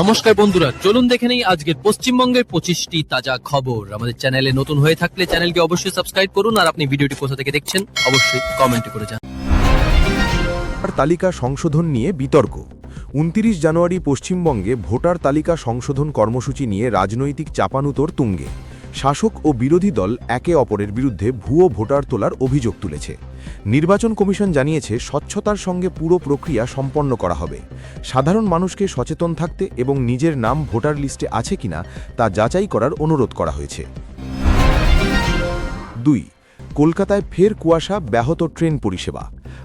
নমস্কার বন্ধুরা, চলুন দেখে নেই আজকের পশ্চিমবঙ্গের পঁচিশটি তাজা খবর। আমাদের চ্যানেলে নতুন হয়ে থাকলে চ্যানেলকে অবশ্যই সাবস্ক্রাইব করুন আর আপনি ভিডিওটি কোথা থেকে দেখছেন অবশ্যই কমেন্ট করে যান তালিকা সংশোধন নিয়ে বিতর্ক। উনতিরিশ জানুয়ারি পশ্চিমবঙ্গে ভোটার তালিকা সংশোধন কর্মসূচি নিয়ে রাজনৈতিক চাপানুতোর তুঙ্গে। শাসক ও বিরোধী দল একে অপরের বিরুদ্ধে ভুয়ো ভোটার তোলার অভিযোগ তুলেছে। নির্বাচন কমিশন জানিয়েছে, স্বচ্ছতার সঙ্গে পুরো প্রক্রিয়া সম্পন্ন করা হবে। সাধারণ মানুষকে সচেতন থাকতে এবং নিজের নাম ভোটার লিস্টে আছে কিনা তা যাচাই করার অনুরোধ করা হয়েছে। দুই, কলকাতায় ফের কুয়াশা, ব্যাহত ট্রেন পরিষেবা।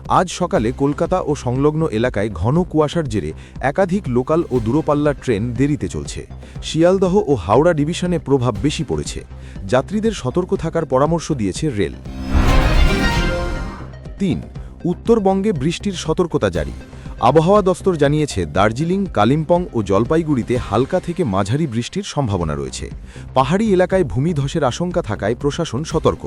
আজ সকালে কলকাতা ও সংলগ্ন এলাকায় ঘন কুয়াশার জেরে একাধিক লোকাল ও দূরপাল্লার ট্রেন দেরিতে চলছে। শিয়ালদহ ও হাওড়া ডিভিশনে প্রভাব বেশি পড়েছে। যাত্রীদের সতর্ক থাকার পরামর্শ দিয়েছে রেল। তিন, উত্তরবঙ্গে বৃষ্টির সতর্কতা জারি। আবহাওয়া দফতর জানিয়েছে, দার্জিলিং, কালিম্পং ও জলপাইগুড়িতে হালকা থেকে মাঝারি বৃষ্টির সম্ভাবনা রয়েছে। পাহাড়ি এলাকায় ভূমিধসের আশঙ্কা থাকায় প্রশাসন সতর্ক।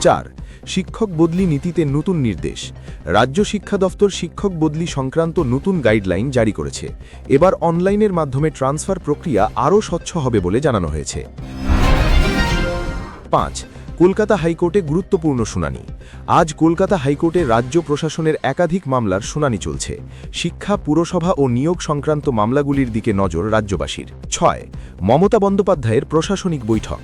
চার শিক্ষক বদলি নীতিতে নতুন নির্দেশ। রাজ্য শিক্ষা দফতর শিক্ষক বদলি সংক্রান্ত নতুন গাইডলাইন জারি করেছে। এবার অনলাইনের মাধ্যমে ট্রান্সফার প্রক্রিয়া আরও স্বচ্ছ হবে বলে জানানো হয়েছে। পাঁচ, কলকাতা হাইকোর্টে গুরুত্বপূর্ণ শুনানি। আজ কলকাতা হাইকোর্টে রাজ্য প্রশাসনের একাধিক মামলার শুনানি চলছে। শিক্ষা, পুরসভা ও নিয়োগ সংক্রান্ত মামলাগুলির দিকে নজর রাজ্যবাসীর। ছয়, মমতা বন্দ্যোপাধ্যায়ের প্রশাসনিক বৈঠক।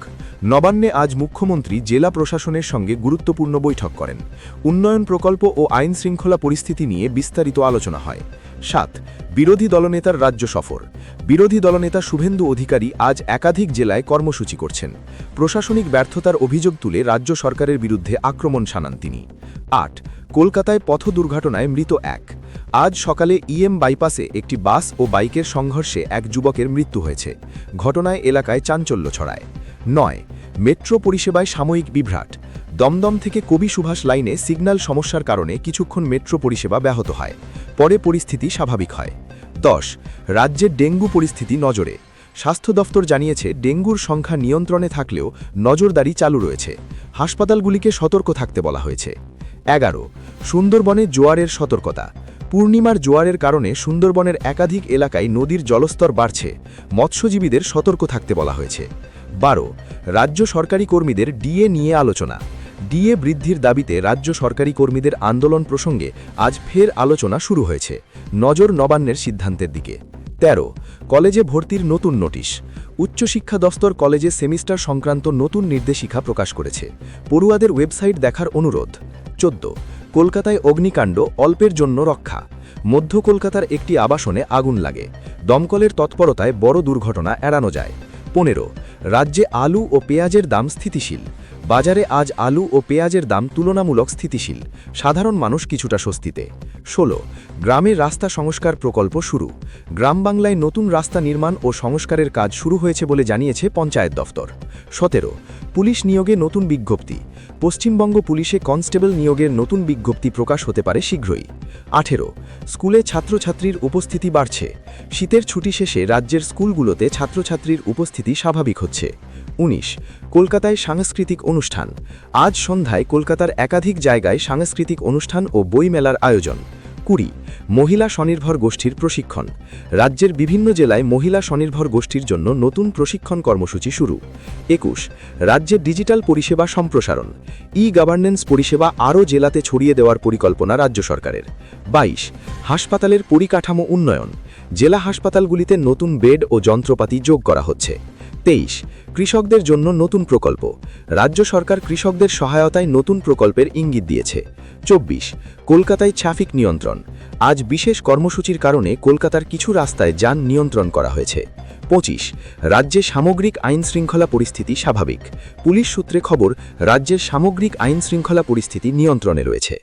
নবান্নে আজ মুখ্যমন্ত্রী জেলা প্রশাসনের সঙ্গে গুরুত্বপূর্ণ বৈঠক করেন। উন্নয়ন প্রকল্প ও আইন শৃঙ্খলা পরিস্থিতি নিয়ে বিস্তারিত আলোচনা হয়। সাত, বিরোধী দলনেতার রাজ্য সফর। বিরোধী দলনেতা শুভেন্দু অধিকারী আজ একাধিক জেলায় কর্মসূচি করছেন। প্রশাসনিক ব্যর্থতার অভিযোগ তুলে রাজ্য সরকারের বিরুদ্ধে আক্রমণ শানান তিনি। আট, কলকাতায় পথ দুর্ঘটনায় মৃত এক। আজ সকালে ইএম বাইপাসে একটি বাস ও বাইকের সংঘর্ষে এক যুবকের মৃত্যু হয়েছে। ঘটনায় এলাকায় চাঞ্চল্য ছড়ায়। নয়। মেট্রো পরিষেবায় সাময়িক বিভ্রাট। দমদম থেকে কবি সুভাষ লাইনে সিগন্যাল সমস্যার কারণে কিছুক্ষণ মেট্রো পরিষেবা ব্যাহত হয়। পরে পরিস্থিতি স্বাভাবিক হয়। দশ। রাজ্যের ডেঙ্গু পরিস্থিতি নজরে। স্বাস্থ্য দফতর জানিয়েছে, ডেঙ্গুর সংখ্যা নিয়ন্ত্রণে থাকলেও নজরদারি চালু রয়েছে। হাসপাতালগুলিকে সতর্ক থাকতে বলা হয়েছে। এগারো। সুন্দরবনে জোয়ারের সতর্কতা। পূর্ণিমার জোয়ারের কারণে সুন্দরবনের একাধিক এলাকায় নদীর জলস্তর বাড়ছে। মৎস্যজীবীদের সতর্ক থাকতে বলা হয়েছে। বারো, রাজ্য সরকারি কর্মীদের ডিএ নিয়ে আলোচনা। ডিএ বৃদ্ধির দাবিতে রাজ্য সরকারি কর্মীদের আন্দোলন প্রসঙ্গে আজ ফের আলোচনা শুরু হয়েছে, নজর নবান্নের সিদ্ধান্তের দিকে। ১৩ কলেজে ভর্তির নতুন নোটিশ। উচ্চশিক্ষা দফতর কলেজে সেমিস্টার সংক্রান্ত নতুন নির্দেশিকা প্রকাশ করেছে। পড়ুয়াদের ওয়েবসাইট দেখার অনুরোধ। চোদ্দ, কলকাতায় অগ্নিকাণ্ড অল্পের জন্য রক্ষা। মধ্য কলকাতার একটি আবাসনে আগুন লাগে। দমকলের তৎপরতায় বড় দুর্ঘটনা এড়ানো যায়। পনেরো। রাজ্যে আলু ও পেঁয়াজের দাম স্থিতিশীল। বাজারে আজ আলু ও পেঁয়াজের দাম তুলনামূলক স্থিতিশীল। সাধারণ মানুষ কিছুটা স্বস্তিতে। ষোলো। গ্রামের রাস্তা সংস্কার প্রকল্প শুরু। গ্রাম বাংলায় নতুন রাস্তা নির্মাণ ও সংস্কারের কাজ শুরু হয়েছে বলে জানিয়েছে পঞ্চায়েত দফতর। সতেরো। পুলিশ নিয়োগে নতুন বিজ্ঞপ্তি। পশ্চিমবঙ্গ পুলিশে কনস্টেবল নিয়োগের নতুন বিজ্ঞপ্তি প্রকাশ হতে পারে শীঘ্রই। আঠেরো, স্কুলে ছাত্রছাত্রীর উপস্থিতি বাড়ছে। শীতের ছুটি শেষে রাজ্যের স্কুলগুলোতে ছাত্রছাত্রীর উপস্থিতি স্বাভাবিক হচ্ছে। উনিশ, কলকাতায় সাংস্কৃতিক অনুষ্ঠান। আজ সন্ধ্যায় কলকাতার একাধিক জায়গায় সাংস্কৃতিক অনুষ্ঠান ও বইমেলার আয়োজন। কুড়ি, মহিলা স্বনির্ভর গোষ্ঠীর প্রশিক্ষণ। রাজ্যের বিভিন্ন জেলায় মহিলা স্বনির্ভর গোষ্ঠীর জন্য নতুন প্রশিক্ষণ কর্মসূচি শুরু। একুশ রাজ্যের ডিজিটাল পরিষেবা সম্প্রসারণ। ই গভর্নেন্স পরিষেবা আরও জেলাতে ছড়িয়ে দেওয়ার পরিকল্পনা রাজ্য সরকারের। বাইশ, হাসপাতালের পরিকাঠামো উন্নয়ন। জেলা হাসপাতালগুলিতে নতুন বেড ও যন্ত্রপাতি যোগ করা হচ্ছে। তেইশ, কৃষকদের জন্য নতুন প্রকল্প। রাজ্য সরকার কৃষকদের সহায়তায় নতুন প্রকল্পের ইঙ্গিত দিয়েছে। চব্বিশ, কলকাতায় ট্রাফিক নিয়ন্ত্রণ। আজ বিশেষ কর্মসূচির কারণে কলকাতার কিছু রাস্তায় যান নিয়ন্ত্রণ করা হয়েছে। পঁচিশ, রাজ্যে সামগ্রিক আইন শৃঙ্খলা পরিস্থিতি স্বাভাবিক। পুলিশ সূত্রে খবর, রাজ্যের সামগ্রিক আইন শৃঙ্খলা পরিস্থিতি নিয়ন্ত্রণে রয়েছে।